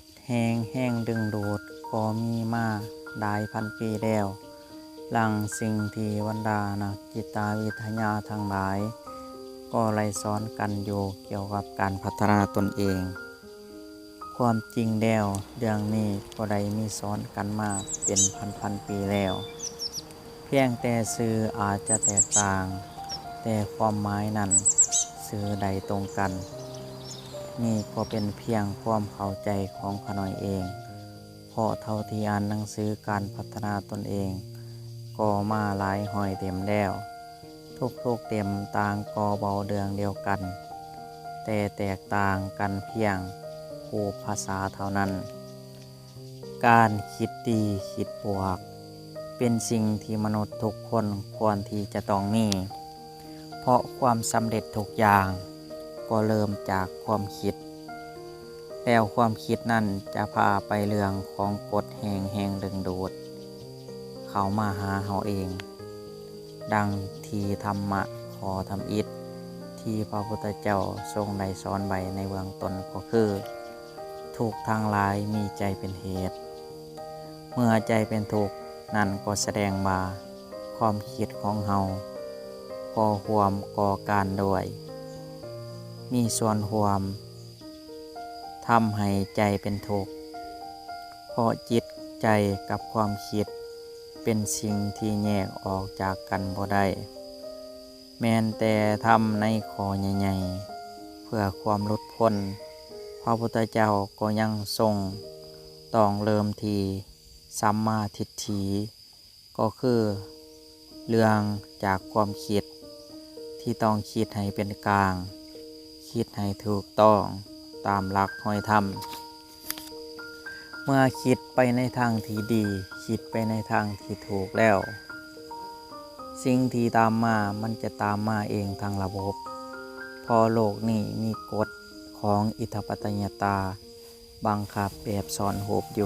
ดแหงแห้งดึงดูดก็มีมาหลายพันปีแล้วหลังสิ่งที่วันดานะจิตาวิทยาทั้งหลาย ก็ไล่สอนกันอยู่เกี่ยวกับการพัฒนาตนเอง ความจริงแล้วเรื่องนี้ก็ได้มีซ้อนกันมากเป็นพันพันปีแล้ว เพียงแต่สื่ออาจจะแตกต่าง แต่ความหมายนั้นสื่อใดตรงกัน นี่ก็เป็นเพียงความเข้าใจของขน่อยเอง เพราะเท่าที่อ่านหนังสือการพัฒนาตนเอง ก็มาหลายหอยเต็มแล้ว ทุกๆเต็มต่างก็เบาเดืองเดียวกัน แต่แตกต่างกันเพียงคู่ภาษาเท่านั้น การคิดดีคิดบวก เป็นสิ่งที่มนุษย์ทุกคนควรที่จะต้องมี เพราะความสำเร็จทุกอย่าง ก็เริ่มจากความคิด แล้วความคิดนั่นจะพาไปเรื่องของกฎแห่งแห่งดึงดูด เขามาหาเฮาเอง ดังทีธรรมะขอทำอิฐที่พระพุทธเจ้าทรงได้สอนไว้ในเบื้องตนก็คือถูกทางลายมีใจเป็นเหตุ เมื่อใจเป็นทุกนั่นก็แสดงว่าความคิดของเฮาก่อหวมก่อการด้วย มีส่วนห่วมทำให้ใจเป็นทุกข์เพราะจิตใจกับความคิด เป็นสิ่งที่แยกออกจากกันบ่ได้ แม้นแต่ทำในขอใหญ่ๆ เพื่อความลดพ้นพระพุทธเจ้าก็ยังทรงต้องเริ่มทีสัมมาทิฏฐิก็คือ เรื่องจากความคิด ที่ต้องคิดให้เป็นกลาง คิดให้ถูกต้องตามหลักหอยธรรม เมื่อคิดไปในทางที่ดี คิดไปในทางที่ถูกแล้ว สิ่งที่ตามมามันจะตามมาเองทางระบบ พอโลกนี้มีกฎของอิทธิปัตยตา บังคับแบบสอนโหบโย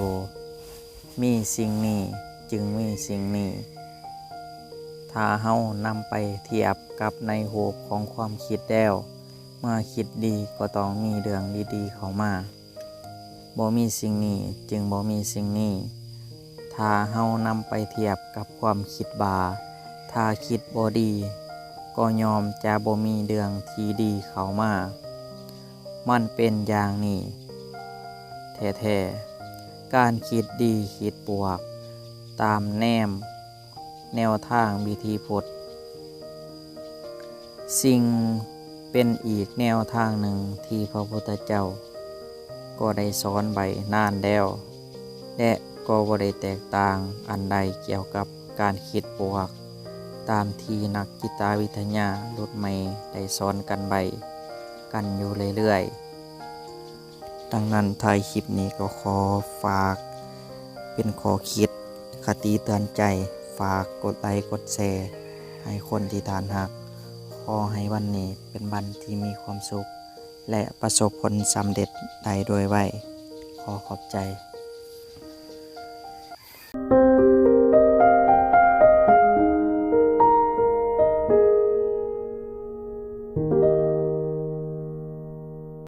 มีสิ่งนี้จึงมีสิ่งนี้ ถ้าเฮานำไปเทียบกับในโหบของความคิดแล้ว เมื่อคิดดีก็ต้องมีเรื่องดีๆ เข้ามาบ่มีสิ่งนี้จึงบ่มีสิ่งนี้ ถ้าเฮานำไปเทียบกับความคิดบา ถ้าคิดบ่ดี ก็ยอมจะบ่มีเรื่องที่ดีเข้ามา มันเป็นอย่างนี้แท้ๆการคิดดีคิดบวก ตามแนม แนวทางวิธีพจน์สิ่ง เป็นอีกแนวทางหนึ่งที่พระพุทธเจ้า ก็ได้สอนไว้นานแล้ว และก็บ่ได้แตกต่างอันใดเกี่ยวกับการคิดบวก ตามที่นักจิตวิทยารุ่นใหม่ได้สอนกันไว้กันอยู่เรื่อยๆ ดังนั้นท้ายคลิปนี้ก็ขอฝาก เป็นขอคิดคติเตือนใจ ฝากกดไลค์กดแชร์ให้คนที่ทานหัก ขอให้วันนี้เป็นวันที่มีความสุข และประสบผลสำเร็จใดโดยไวขอขอบใจ